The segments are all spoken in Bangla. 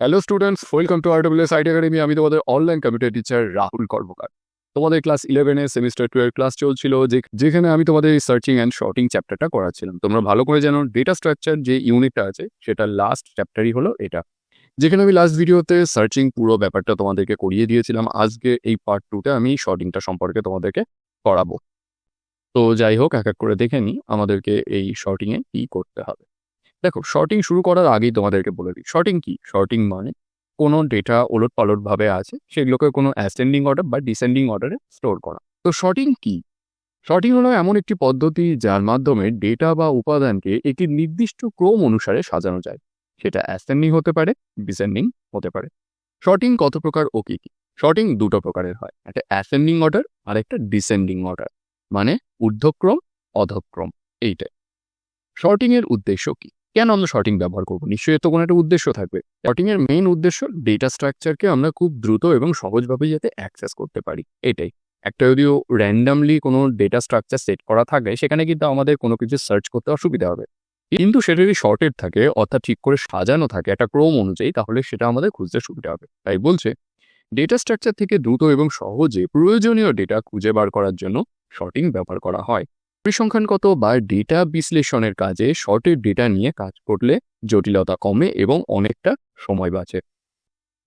Hello students welcome to RWS IT academy আমি তোমাদের online computer teacher Rahul Karmakar তোমাদের ক্লাস ইলেভেনে সেমিস্টার টুয়েলভ ক্লাস চলছিল যেখানে আমি তোমাদের সার্চিং অ্যান্ড শর্টিং চ্যাপ্টারটা করাচ্ছিলাম। তোমরা ভালো করে জানো ডেটা স্ট্রাকচার যে ইউনিটটা আছে, সেটা লাস্ট চ্যাপ্টারই হলো এটা। যেখানে আমি লাস্ট ভিডিওতে সার্চিং পুরো ব্যাপারটা তোমাদেরকে করিয়ে দিয়েছিলাম। আজকে এই পার্ট টুতে আমি শর্টিংটা সম্পর্কে তোমাদেরকে করাবো। তো যাই হোক, এক এক করে দেখে নিই, আমাদেরকে এই শর্টিংয়ে কী করতে হবে। দেখো শর্টিং শুরু করার আগেই তোমাদেরকে বলে দিই। শর্টিং কি? শর্টিং মানে কোনো ডেটা ওলট পালট ভাবে আছে, সেগুলোকে কোনো অ্যাসেন্ডিং অর্ডার বা ডিসেন্ডিং অর্ডারে স্টোর করা। তো শর্টিং কি? শর্টিং হলো এমন একটি পদ্ধতি যার মাধ্যমে ডেটা বা উপাদানকে একটি নির্দিষ্ট ক্রম অনুসারে সাজানো যায়। সেটা অ্যাসেন্ডিং হতে পারে ডিসেন্ডিং হতে পারে। শর্টিং কত প্রকার ও কি কি? শর্টিং দুটো প্রকারের হয়, একটা অ্যাসেন্ডিং অর্ডার আর একটা ডিসেন্ডিং অর্ডার মানে ঊর্ধ্বক্রম, অধক্রম, এইটাই। শর্টিং এর উদ্দেশ্য কি? কেন আমরা শর্টিং ব্যবহার করব? নিশ্চয়ই তো কোনো একটা উদ্দেশ্য থাকবে। শর্টিং এর মেইন উদ্দেশ্য ডেটা স্ট্রাকচারকে আমরা খুব দ্রুত এবং সহজভাবে যাতে অ্যাক্সেস করতে পারি। এটাই। একটা যদিও র্যান্ডামলি কোনো ডেটা স্ট্রাকচার সেট করা থাকে সেখানে কিন্তু আমাদের কোনো কিছু সার্চ করতে অসুবিধা হবে। কিন্তু সেটা যদি শর্টেড থাকে, অর্থাৎ ঠিক করে সাজানো থাকে একটা ক্রম অনুযায়ী, তাহলে সেটা আমাদের খুঁজতে সুবিধা হবে। তাই বলছে ডেটা স্ট্রাকচার থেকে দ্রুত এবং সহজে প্রয়োজনীয় ডেটা খুঁজে বার করার জন্য শর্টিং ব্যবহার করা হয়। পরিসংখ্যানগত বা ডেটা বিশ্লেষণের কাজে শর্টের ডেটা নিয়ে কাজ করলে জটিলতা কমে এবং অনেকটা সময় বাঁচে।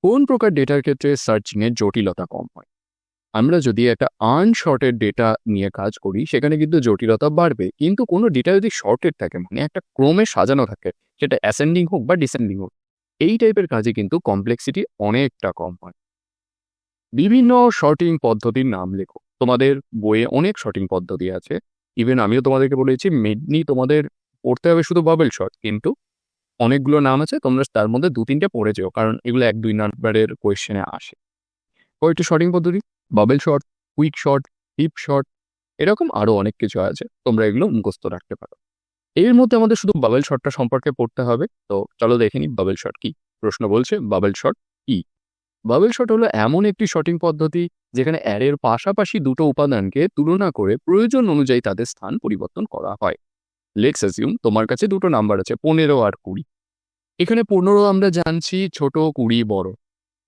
কোন প্রকার ডেটার ক্ষেত্রে সার্চিংয়ের জটিলতা কম হয়? আমরা যদি একটা আনশর্টেড ডেটা নিয়ে কাজ করি, সেখানে কিন্তু জটিলতা বাড়বে। কিন্তু কোনো ডেটা যদি শর্টেড থাকে মানে একটা ক্রমে সাজানো থাকে, সেটা অ্যাসেন্ডিং হোক বা ডিসেন্ডিং হোক, এই টাইপের কাজে কিন্তু কমপ্লেক্সিটি অনেকটা কম হয়। বিভিন্ন শর্টিং পদ্ধতির নাম লেখো। তোমাদের বইয়ে অনেক শর্টিং পদ্ধতি আছে। ইভেন আমিও তোমাদেরকে বলেছি মেডনি তোমাদের পড়তে হবে শুধু বাবেল শর্ট কিন্তু অনেকগুলো নাম আছে, তোমরা তার মধ্যে দু তিনটে পড়ে যেও, কারণ এগুলো এক দুই নাম্বারের কোয়েশ্চেনে আসে। কয়েকটি শর্টিং পদ্ধতি bubble sort quick sort heap sort এরকম আরও অনেক কিছু আছে, তোমরা এগুলো মুখস্থ রাখতে পারো। এর মধ্যে আমাদের শুধু বাবেল শর্টটা সম্পর্কে পড়তে হবে, তো চলো দেখে নিই বাবেল শর্ট কি। প্রশ্ন বলছে বাবেল শর্ট কি? বাবেল শর্ট হলো এমন একটি শর্টিং পদ্ধতি যেখানে অ্যারের পাশাপাশি দুটো উপাদানকে তুলনা করে প্রয়োজন অনুযায়ী তাদের স্থান পরিবর্তন করা হয়। লেটস অ্যাজিউম তোমার কাছে দুটো নাম্বার আছে, পনেরো আর কুড়ি। এখানে পনেরো আমরা জানছি, ছোট, কুড়ি, বড়।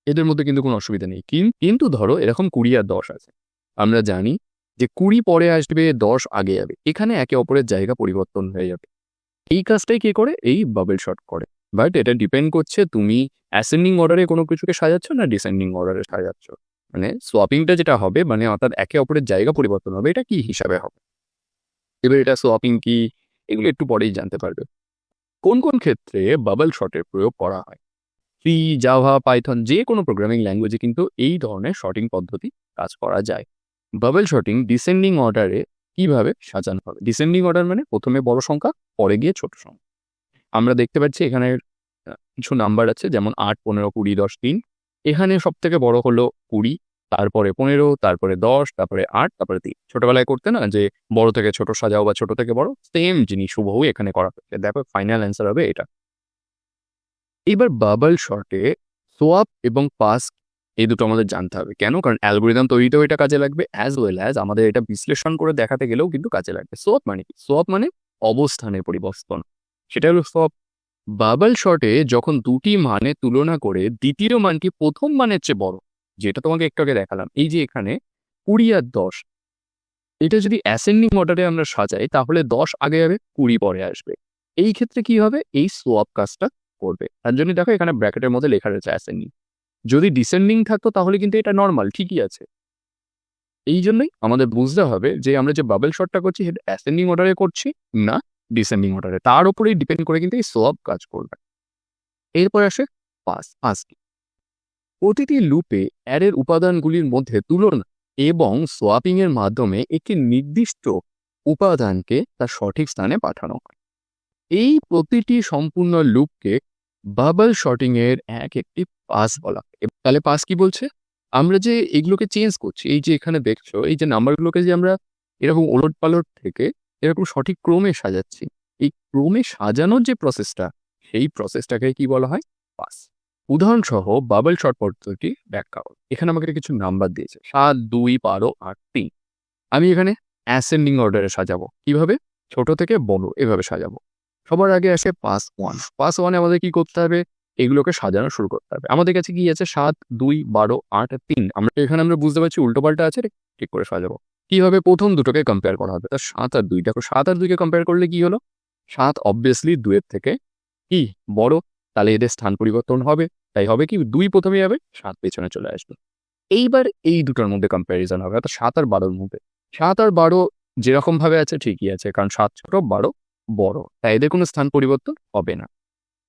এদের মধ্যে কিন্তু কোনো অসুবিধা নেই। কিন্তু ধরো এরকম কুড়ি আর দশ আছে। আমরা জানি যে কুড়ি পরে আসবে, দশ আগে যাবে। এখানে একে অপরের জায়গা পরিবর্তন হয়ে যাবে। এই কাজটাই কে করে? এই বাবেল শট করে। বাট এটা ডিপেন্ড করছে তুমি অ্যাসেন্ডিং অর্ডারে কোনো কিছুকে সাজাচ্ছ না ডিসেন্ডিং অর্ডারে সাজাচ্ছ। মানে সোয়াপিংটা যেটা হবে মানে অর্থাৎ একে অপরের জায়গা পরিবর্তন হবে, এটা কি হিসাবে হবে? এবার এটা সোয়াপিং কি, এগুলো একটু পরেই জানতে পারবে। কোন কোন ক্ষেত্রে বাবল শটের প্রয়োগ করা হয়? সি জাভা পাইথন যে কোনো প্রোগ্রামিং ল্যাঙ্গুয়েজে কিন্তু এই ধরনের শর্টিং পদ্ধতি কাজ করা যায়। বাবল শর্টিং ডিসেন্ডিং অর্ডারে কীভাবে সাজানো হবে? ডিসেন্ডিং অর্ডার মানে প্রথমে বড় সংখ্যা, পরে গিয়ে ছোট সংখ্যা। আমরা দেখতে পাচ্ছি এখানে কিছু নাম্বার আছে, যেমন আট, পনেরো, কুড়ি, দশ, তিন। এখানে সব থেকে বড় হলো কুড়ি, তারপরে পনেরো, তারপরে দশ, তারপরে আট, তারপরে তিন। ছোটবেলায় করতে না যে বড় থেকে ছোট সাজাও বা ছোট থেকে বড় সেম জিনিস হুবহু এখানে করা হচ্ছে দেখো ফাইনাল অ্যান্সার হবে এটা। এবার বাবল শর্টে সোয়াপ এবং পাস এই দুটো আমাদের জানতে হবে। কেন? কারণ অ্যালগোরিদম তৈরিতেও এটা কাজে লাগবে অ্যাজ ওয়েল অ্যাজ আমাদের এটা বিশ্লেষণ করে দেখাতে গেলেও কিন্তু কাজে লাগবে। সোয়াপ মানে কি? সোয়াপ মানে অবস্থানের পরিবর্তন। সেটা হলো সোয়াপ বাবল শর্টে যখন দুটি মানে তুলনা করে দ্বিতীয় মানটি প্রথম মানের চেয়ে বড়, যেটা তোমাকে একটু আগে দেখালাম, এই যে এখানে কুড়ি আর দশ। এটা যদি অ্যাসেন্ডিং অর্ডারে আমরা সাজাই, তাহলে দশ আগে যাবে কুড়ি পরে আসবে। এই ক্ষেত্রে কি হবে? এই সোয়াপ কাজটা করবে। তার জন্য দেখো এখানে ব্র্যাকেটের মধ্যে লেখা রয়েছে অ্যাসেন্ডিং যদি ডিসেন্ডিং থাকতো, তাহলে কিন্তু এটা নর্মাল ঠিকই আছে। এই জন্যই আমাদের বুঝতে হবে যে আমরা যে বাবেল শটটা করছি, সেটা অ্যাসেন্ডিং অর্ডারে করছি না ডিসেন্ডিং অর্ডারে তার উপরেই ডিপেন্ড করে কিন্তু এই সোয়াপ কাজ করবে। এরপর আসে পাস পাস প্রতিটি লুপে অ্যারের উপাদানগুলির মধ্যে তুলনা এবং সোয়াপিং এর মাধ্যমে একটি নির্দিষ্ট উপাদানকে তার সঠিক স্থানে পাঠানো হয়। এই প্রতিটি সম্পূর্ণ লুপকে বাবল শর্টিং এর এক একটি পাস বলা। তাহলে পাস কি বলছে? আমরা যে এগুলোকে চেঞ্জ করছি, এই যে এখানে দেখছ, এই যে নাম্বারগুলোকে যে আমরা এরকম ওলট পালট থেকে এরকম সঠিক ক্রমে সাজাচ্ছি। এই ক্রমে সাজানোর যে প্রসেসটা সেই প্রসেসটাকে কি বলা হয়? পাস উদাহরণসহ বাবল শর্ট পদ্ধতি ব্যাখ্যা করো। এখানে আমাকে কিছু নাম্বার দিয়েছে। সাত, দুই, বারো, আট, তিন। আমি এখানে অ্যাসেন্ডিং অর্ডারে সাজাবো। কীভাবে? ছোট থেকে বড় এভাবে সাজাবো। সবার আগে আসে পাস ওয়ান পাস ওয়ানে আমাদের কি করতে হবে? এগুলোকে সাজানো শুরু করতে হবে। আমাদের কাছে কি আছে? সাত, দুই, বারো, আট, তিন। আমরা এখানে আমরা বুঝতে পারছি উল্টো পাল্টা আছে ঠিক করে সাজাবো। কি হবে প্রথম দুটোকে কম্পেয়ার করা হবে? তা সাত আর দুই, দেখো সাত আর দুইকে কম্পেয়ার করলে কি হলো? সাত অবভিয়াসলি দুয়ের থেকে কি বড়? তাহলে এদের স্থান পরিবর্তন হবে। তাই হবে কি? দুই প্রথমে যাবে, সাত পেছনে চলে আসবে। এইবার এই দুটোর মধ্যে কম্প্যারিজন হবে। অর্থাৎ সাত আর বারোর মধ্যে। সাত আর বারো যেরকম ভাবে আছে, ঠিকই আছে, কারণ সাত ছোট, বারো বড়। তাই এদের কোনো স্থান পরিবর্তন হবে না।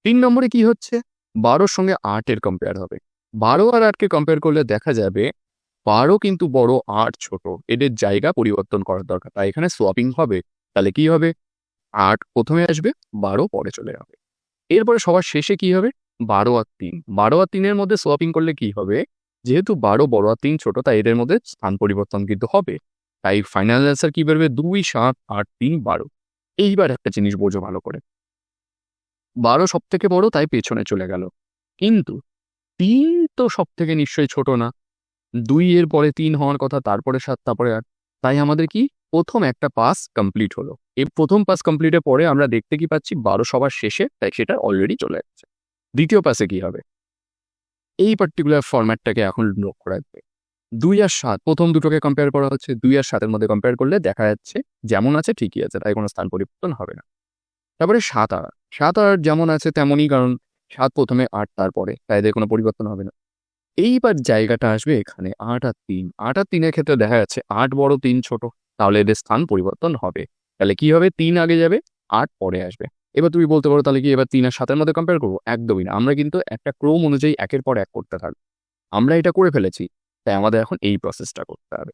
তিন নম্বরে কি হচ্ছে? বারোর সঙ্গে আটের কম্পেয়ার হবে। বারো আর আটকে কম্পেয়ার করলে দেখা যাবে বারো কিন্তু বড় আট ছোট। এদের জায়গা পরিবর্তন করার দরকার। তাই এখানে সোয়াপিং হবে, তাহলে কি হবে? আট প্রথমে আসবে, বারো পরে চলে যাবে। এরপরে সবার শেষে কি হবে? বারো আর তিন। বারো আর তিনের মধ্যে সোয়াপিং করলে কি হবে? যেহেতু বারো, বড় আর তিন, ছোট, তাই এদের মধ্যে স্থান পরিবর্তন কিন্তু হবে। তাই ফাইনাল অ্যান্সার কি বেরোবে? দুই, সাত, আট, তিন, বারো। এইবার একটা জিনিস বোঝো ভালো করে। বারো সব থেকে বড়, তাই পেছনে চলে গেল। কিন্তু তিন তো সব থেকে নিশ্চয়ই ছোট না। দুই এর পরে তিন হওয়ার কথা, তারপরে সাত, তারপরে আট। তাই আমাদের কি? প্রথম একটা পাস কমপ্লিট হলো। এই প্রথম পাস কমপ্লিটের পরে আমরা দেখতে কি পাচ্ছি? বারো সবার শেষে তাই সেটা অলরেডি চলে যাচ্ছে দ্বিতীয় পাসে কি হবে? এই পার্টিকুলার ফরম্যাটটাকে এখন লক্ষ্য রাখবে দুই আর সাত, প্রথম দুটোকে কম্পেয়ার করা হচ্ছে। দুই আর সাতের মধ্যে কম্পেয়ার করলে দেখা যাচ্ছে যেমন আছে ঠিকই আছে, তাই কোনো স্থান পরিবর্তন হবে না। তারপরে সাত আর সাত আর যেমন আছে তেমনই, কারণ সাত প্রথমে আট, তারপরে, তাই এদের কোনো পরিবর্তন হবে না। এইবার জায়গাটা আসবে এখানে আট আর তিন। আট আর তিনের ক্ষেত্রে দেখা যাচ্ছে আট বড় তিন ছোট। তাহলে এদের স্থান পরিবর্তন হবে। তাহলে কি হবে? তিন আগে যাবে, আট পরে আসবে। এবার তুমি বলতে পারো তাহলে কি এবার তিন আর সাতের মধ্যে কম্পেয়ার করব? একদমই না। আমরা কিন্তু একটা ক্রম অনুযায়ী একের পর এক করতে থাকব। আমরা এটা করে ফেলেছি, তাই আমাদের এখন এই প্রসেসটা করতে হবে।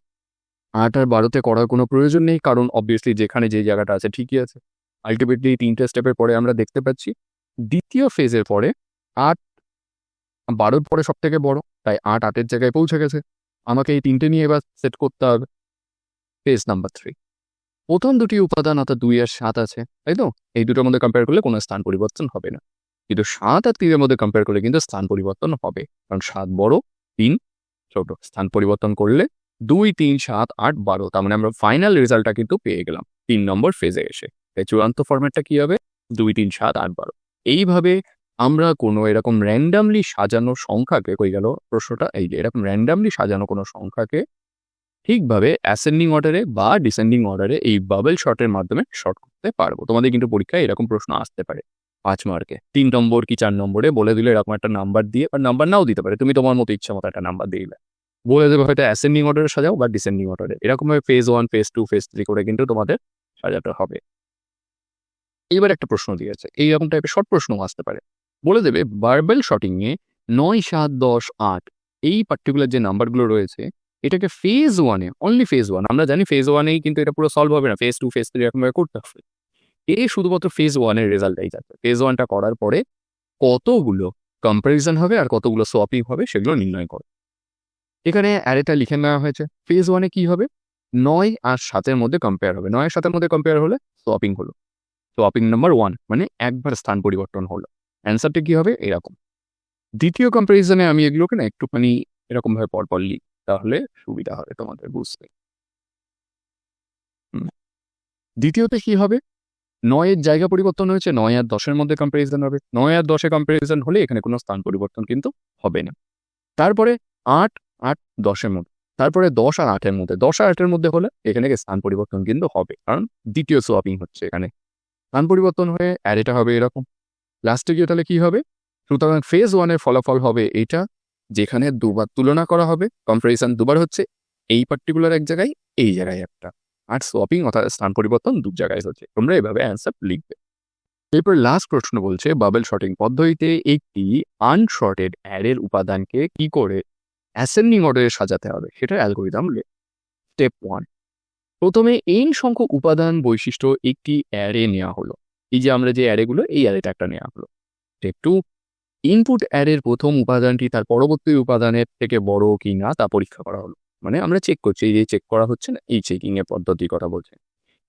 আট আর বারোতে করার কোনো প্রয়োজন নেই, কারণ অবভিয়াসলি যেখানে যে জায়গাটা আছে ঠিকই আছে। আলটিমেটলি তিনটে স্টেপের পরে আমরা দেখতে পাচ্ছি। দ্বিতীয় ফেজের পরে আট বারোর পরে সব থেকে বড়। তাই আট আটের জায়গায় পৌঁছে গেছে। আমাকে এই তিনটে নিয়ে এবার সেট করতে হবে। ফেজ নাম্বার থ্রি প্রথম দুটি উপাদান অর্থাৎ দুই আর সাত আছে, তাই তো? এই দুটোর মধ্যে কম্পেয়ার করলে কোনো স্থান পরিবর্তন হবে না। কিন্তু সাত আর তিনের মধ্যে কম্পেয়ার করলে কিন্তু স্থান পরিবর্তন হবে। কারণ সাত বড়, তিন ছোট। স্থান পরিবর্তন করলে দুই, তিন, সাত, আট, বারো। তার মানে আমরা ফাইনাল রেজাল্টটা কিন্তু পেয়ে গেলাম। তিন নম্বর ফেজে এসে। তাই চূড়ান্ত ফরম্যাটটা কি হবে? দুই, তিন, সাত, আট, বারো। এইভাবে আমরা কোনো এরকম র্যান্ডামলি সাজানো সংখ্যাকে, কই গেল প্রশ্নটা? এই যে, এরকম র্যান্ডামলি সাজানো কোনো সংখ্যাকে ঠিকভাবে অ্যাসেন্ডিং অর্ডারে বা ডিসেন্ডিং অর্ডারে এই বাবেল শর্টের মাধ্যমে শর্ট করতে পারব। তোমাদের কিন্তু পরীক্ষায় এরকম প্রশ্ন আসতে পারে পাঁচ মার্কে তিন নম্বর কি চার নম্বরে? বলে দিলে এরকম একটা নাম্বার দিয়ে বা নাম্বার নাও দিতে পারে। তুমি তোমার মতো ইচ্ছা মতো একটা নাম্বার দিলে। বলে দেবে হয়তো অ্যাসেন্ডিং অর্ডারে সাজাও বা ডিসেন্ডিং অর্ডারে এরকমভাবে phase one phase two phase three করে কিন্তু তোমাদের সাজাতে হবে। এইবার একটা প্রশ্ন দিয়েছে। এইরকম টাইপের শর্ট প্রশ্নও আসতে পারে। বলে দেবে বারবেল শর্টিং এ নয়, সাত, দশ, আট এই পার্টিকুলার যে নাম্বারগুলো রয়েছে, এটাকে ফেজ ওয়ানে অনলি ফেজ ওয়ান আমরা জানি ফেজ ওয়ানেই কিন্তু এটা পুরো সলভ হবে না ফেজ টু ফেজ থ্রি এরকমভাবে করতে হবে। এ শুধুমাত্র ফেজ ওয়ানের রেজাল্টটাই যাচ্ছে। ফেজ ওয়ানটা করার পরে কতগুলো কম্প্যারিজন হবে আর কতগুলো সোয়াপিং হবে সেগুলো নির্ণয় করে। এখানে অ্যারেটা লিখে নেওয়া হয়েছে। ফেজ ওয়ানে কি হবে? নয় আর সাতের মধ্যে কম্পেয়ার হবে। নয় সাতের মধ্যে কম্পেয়ার হলে সোয়াপিং হলো। সোয়াপিং নাম্বার ওয়ান মানে একবার স্থান পরিবর্তন হলো। অ্যান্সারটা কি হবে? এরকম। দ্বিতীয় কম্প্যারিজনে আমি এগুলোকে না একটুখানি এরকমভাবে পরপর লিখ, তাহলে সুবিধা হবে তোমাদের, বুঝতে। দ্বিতীয়তে কি হবে? নয়ের জায়গা পরিবর্তন হয়েছে, নয় আর দশের মধ্যে কম্প্যারিজন হবে। নয় আর দশে কম্প্যারিজন হলে এখানে কোনো স্থান পরিবর্তন কিন্তু হবে না। তারপরে আট আট দশের মধ্যে, তারপরে দশ আর আটের মধ্যে, দশ আর আটের মধ্যে হলে এখানে স্থান পরিবর্তন কিন্তু হবে, কারণ দ্বিতীয় সোয়াপিং হচ্ছে এখানে। স্থান পরিবর্তন হয়ে অ্যারেটা হবে এরকম। লাস্টে গিয়ে তাহলে কি হবে? সুতরাং ফেজ ওয়ানের ফলাফল হবে এটা, যেখানে দুবার তুলনা করা হবে কম্পারিজন দুবার হচ্ছে, এই পার্টিকুলার এক জায়গায়, এই জায়গায় একটা। আর সোয়াপিং অর্থাৎ স্থান পরিবর্তন দু জায়গায় হচ্ছে। তোমরা এভাবে অ্যান্সার লিখবে। এরপর লাস্ট প্রশ্ন বলছে বাবেল শর্টিং পদ্ধতিতে একটি আনশর্টেড অ্যারের উপাদানকে কি করে অ্যাসেন্ডিং অর্ডারে সাজাতে হবে সেটা অ্যালগোরিদম স্টেপ ওয়ান প্রথমে এন সংখ্যক উপাদান বৈশিষ্ট্য একটি অ্যারে নেওয়া হলো। এই যে আমরা যে অ্যারেগুলো এই অ্যারেটা একটা নেওয়া হলো স্টেপ টু ইনপুট অ্যারের প্রথম উপাদানটি তার পরবর্তী উপাদানের থেকে বড় কি না তা পরীক্ষা করা হলো। মানে আমরা চেক করছি, এই যে চেক করা হচ্ছে না, এই চেকিং এর পদ্ধতির কথা বলছে।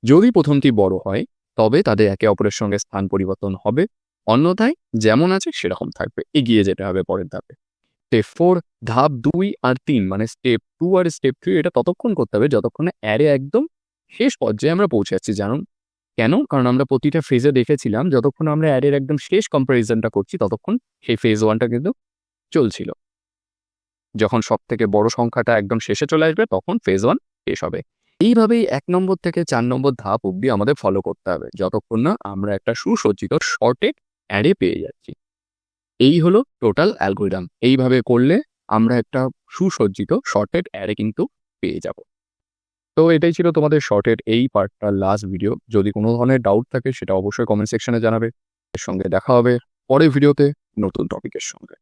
যদি প্রথমটি বড় হয়, তবে তাদের একে অপরের সঙ্গে স্থান পরিবর্তন হবে। অন্যথায় যেমন আছে, সেরকম থাকবে। এগিয়ে যেতে হবে পরের ধাপে। স্টেপ ফোর ধাপ দুই আর তিন মানে স্টেপ টু আর স্টেপ থ্রি এটা ততক্ষণ করতে হবে যতক্ষণে অ্যারে একদম শেষ পর্যায়ে আমরা পৌঁছে যাচ্ছি। জানুন কেন? কারণ আমরা প্রতিটা ফেজে দেখেছিলাম, যতক্ষণ আমরা অ্যাডের একদম শেষ কম্পারিজনটা করছি, ততক্ষণ সেই ফেজ ওয়ানটা কিন্তু চলছিল। যখন সব থেকে বড় সংখ্যাটা একদম শেষে চলে আসবে, তখন ফেজ ওয়ান শেষ হবে। এইভাবেই এক নম্বর থেকে চার নম্বর ধাপ অবধি আমাদের ফলো করতে হবে, যতক্ষণ না আমরা একটা সুসজ্জিত শর্টেড অ্যাডে পেয়ে যাচ্ছি। এই হলো টোটাল অ্যালগোরিদম এইভাবে করলে আমরা একটা সুসজ্জিত শর্টেড অ্যাডে কিন্তু পেয়ে যাব। তো এটাই ছিল তোমাদের শর্টের এই পার্টটা লাস্ট ভিডিও যদি কোনো ধরনের ডাউট থাকে, সেটা অবশ্যই কমেন্ট সেকশনে জানাবে। এর সঙ্গে দেখা হবে পরের ভিডিওতে নতুন টপিকের সঙ্গে।